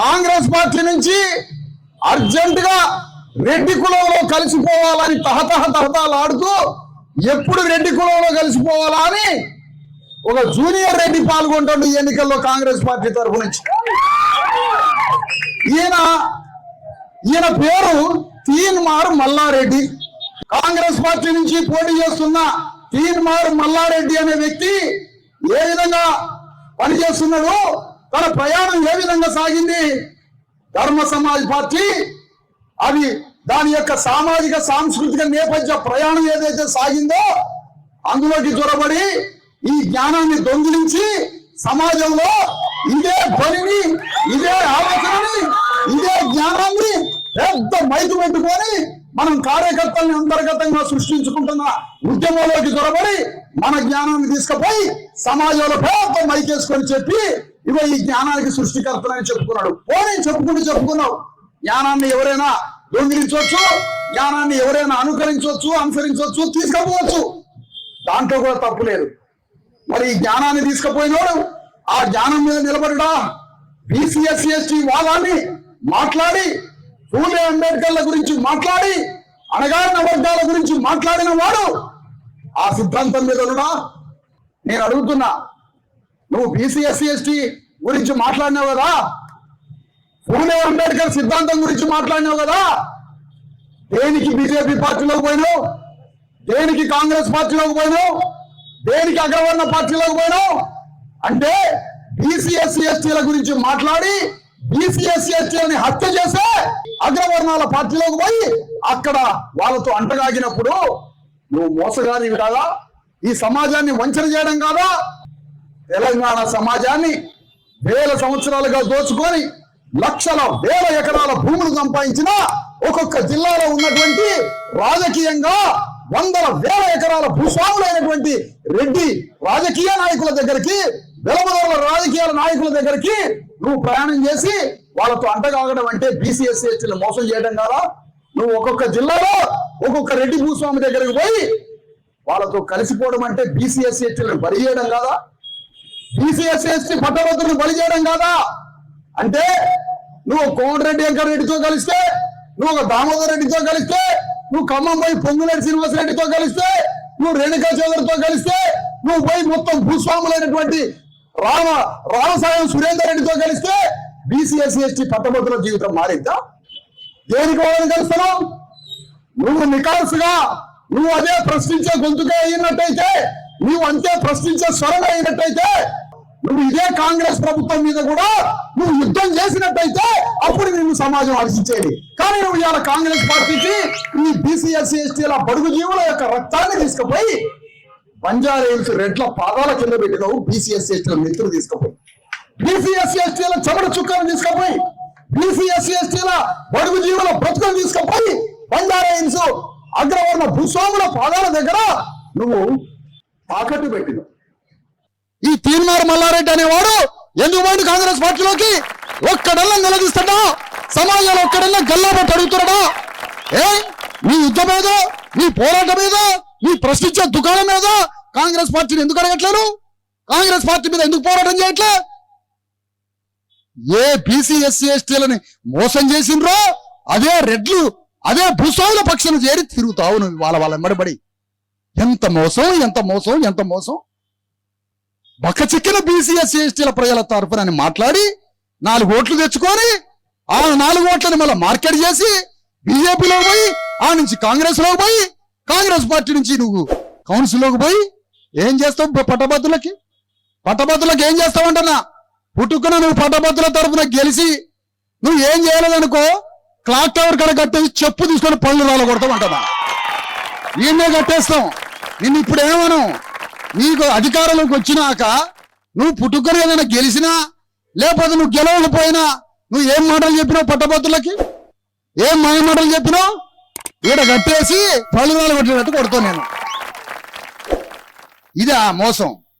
Congress party నుంచి అర్జెంట్గా రెడ్డి కులంలో కలిసిపోవాలని తహతహ తహతాలాడుతూ ఎప్పుడు రెడ్డి కులంలో కలిసిపోవాలా అని ఒక జూనియర్ రెడ్డి పాల్గొంటాడు ఈ ఎన్నికల్లో కాంగ్రెస్ పార్టీ తరఫు నుంచి. ఈయన ఈయన పేరు తీన్మార్ మల్లారెడ్డి. కాంగ్రెస్ పార్టీ నుంచి పోటీ చేస్తున్న తీన్మార్ మల్లారెడ్డి అనే వ్యక్తి ఏ విధంగా పనిచేస్తున్నాడు? తన ప్రయాణం ఏ విధంగా సాగింది? ధర్మ సమాజ్ పార్టీ అది దాని యొక్క సామాజిక సాంస్కృతిక నేపథ్య ప్రయాణం ఏదైతే సాగిందో అందులోకి చొరబడి ఈ జ్ఞానాన్ని దొంగిలించి సమాజంలో ఇదే పనిని ఇదే ఆలోచనని ఇదే జ్ఞానాన్ని పెద్ద మైకు పెట్టుకొని మనం కార్యకర్తల్ని అంతర్గతంగా సృష్టించుకుంటున్న ఉద్యమంలోకి దొరబడి మన జ్ఞానాన్ని తీసుకుపోయి సమాజంలో పెద్ద మైకేసుకొని చెప్పి ఇవ ఈ జ్ఞానానికి సృష్టికర్తనని చెప్పుకున్నాడు. పోనీ చెప్పుకుంటూ చెప్పుకున్నావు. జ్ఞానాన్ని ఎవరైనా దొంగిలించవచ్చు జ్ఞానాన్ని ఎవరైనా అనుకరించవచ్చు అనుసరించవచ్చు తీసుకపోవచ్చు. దాంట్లో కూడా తప్పు లేదు. మరి ఈ జ్ఞానాన్ని తీసుకుపోయినోడు ఆ జ్ఞానం మీద నిలబడడా? బీసీఎస్సీ ఎస్టీ వాదాన్ని మాట్లాడి పూలే అంబేద్కర్ల గురించి మాట్లాడి అణగారిన వర్గాల గురించి మాట్లాడిన వాడు ఆ సిద్ధాంతం మీద ఉన్నాడా? నేను అడుగుతున్నా నువ్వు బీసీఎస్సీ ఎస్టీ గురించి మాట్లాడినావు కదా? పూలే అంబేద్కర్ సిద్ధాంతం గురించి మాట్లాడినావు కదా? దేనికి బీజేపీ పార్టీలోకి పోయినావు? దేనికి కాంగ్రెస్ పార్టీలోకి పోయినావు? దేనికి అగ్రవర్ణ పార్టీలోకి పోయినావు? అంటే బీసీ ఎస్సీ ఎస్టీల గురించి మాట్లాడి బీసీ ఎస్టీలని హత్య చేసే అగ్రవర్ణాల పార్టీలోకి పోయి అక్కడ వాళ్ళతో అంటగాగినప్పుడు నువ్వు మోసగానివి కాదా? ఈ సమాజాన్ని వంచన చేయడం కాదా? తెలంగాణ సమాజాన్ని వేల సంవత్సరాలుగా దోచుకొని లక్షల వేల ఎకరాల భూములు సంపాదించిన ఒక్కొక్క జిల్లాలో ఉన్నటువంటి రాజకీయంగా వందల వేల ఎకరాల భూస్వాములైనటువంటి రెడ్డి రాజకీయ నాయకుల దగ్గరికి వెలమదల రాజకీయ నాయకుల దగ్గరికి నువ్వు ప్రయాణం చేసి వాళ్ళతో అంటగాగడం అంటే బీసీఎస్సీ హెచ్లు మోసం చేయడం కాదా? నువ్వు ఒక్కొక్క జిల్లాలో ఒక్కొక్క రెడ్డి భూస్వామి దగ్గరికి పోయి వాళ్ళతో కలిసిపోవడం అంటే బీసీఎస్సీ ఎస్టీలను బలి చేయడం కాదా? బీసీఎస్సీ ఎస్టీ పట్టభద్రులను బలి చేయడం కాదా? అంటే నువ్వు కోమటిరెడ్డి వెంకటరెడ్డితో కలిస్తే నువ్వు ఒక దామోదర్ రెడ్డితో కలిస్తే నువ్వు ఖమ్మం పోయి పొంగులేటి శ్రీనివాస రెడ్డితో కలిస్తే నువ్వు రేణుకా చౌదరితో కలిస్తే నువ్వు పోయి మొత్తం భూస్వాములైనటువంటి రామ రామసాయం సురేందర్ రెడ్డితో కలిస్తే బీసీఎస్సీ ఎస్టీ పట్టభద్రుల జీవితం మారిందా? దేనికి వాళ్ళని కలుస్తున్నావు నువ్వు నికాల్సుగా నువ్వు అదే ప్రశ్నించే గొంతుగా అయినట్టయితే నువ్వు అంతే ప్రశ్నించే స్వరం అయినట్టయితే నువ్వు ఇదే కాంగ్రెస్ ప్రభుత్వం మీద కూడా నువ్వు యుద్ధం చేసినట్టయితే అప్పుడు నిన్ను సమాజం హర్షించేది కానీ నువ్వు ఇవాళ కాంగ్రెస్ పార్టీకి ఈ బీసీఎస్సీ ఎస్టీల బడుగు జీవుల యొక్క రక్తాన్ని తీసుకుపోయి బంజారా రెడ్ల పాదాల కింద పెట్టినావు బీసీఎస్సీ ఎస్టీల మిత్రులు తీసుకుపోయి. బీసీఎస్సీ ఎస్టీల చెమట చుక్కను తీసుకుపోయి బీసీఎస్సీ ఎస్టీల బడుగు జీవుల బ్రతుకులు తీసుకుపోయి బంజారా అగ్రవర్ణ భూస్వాముల పాదాల దగ్గర నువ్వు తాకట్టు పెట్టినావు. ఈ తీర్మార్ మల్లారెడ్డి అనేవాడు ఎందుకు పోయింది కాంగ్రెస్ పార్టీలోకి? ఒక్కడల్లా నిలదీస్తాడా? సమాజంలో ఒక్కడల్లా గల్లాబట్టి అడుగుతున్నాడా? ఏ? నీ యుద్ధం ఏదో నీ పోరాటం మీద మీ ప్రశ్నించే దుకాణం మీద కాంగ్రెస్ పార్టీని ఎందుకు అడగట్లేదు? కాంగ్రెస్ పార్టీ మీద ఎందుకు పోరాటం చేయట్లే? ఏ బీసీ ఎస్సీ ఎస్టీలని మోసం చేసిండ్రో అదే రెడ్లు అదే భూస్వాముల పక్షం చేరి తిరుగుతావు నువ్వు వాళ్ళ వాళ్ళ మడిబడి ఎంత మోసం ఎంత మోసం ఎంత మోసం? బక్క చిక్కిన బీసీఎస్సీ ఎస్టీల ప్రజల తరఫున అని మాట్లాడి నాలుగు ఓట్లు తెచ్చుకొని ఆ నాలుగు ఓట్లను మళ్ళీ మార్కెట్ చేసి బీజేపీలో పోయి ఆ నుంచి కాంగ్రెస్లో పోయి కాంగ్రెస్ పార్టీ నుంచి నువ్వు కౌన్సిల్లోకి పోయి ఏం చేస్తావు ప- పట్టభద్రులకి? పట్టభద్రులకు ఏం చేస్తావంటనా పుట్టుకున్న నువ్వు పట్టభద్రుల తరఫున గెలిచి నువ్వు ఏం చేయలేదనుకో క్లాక్ టవర్ కడ కట్టేసి చెప్పు తీసుకొని పళ్ళు రాల కొడతామంటదా ఈయన్నే కట్టేస్తాం. నిన్ను ఇప్పుడు ఏమను? నీకు అధికారంలోకి వచ్చినాక నువ్వు పుట్టుకొని ఏదైనా గెలిచినా లేకపోతే నువ్వు గెలవకపోయినా నువ్వు ఏం మాటలు చెప్పినావు పట్టభద్రులకి? ఏం మాయ మాటలు చెప్పినావు? ఈడ కట్టేసి పళ్ళు నాలుగు కొట్టినట్టు కొడతాను నేను. ఇదా మోసం.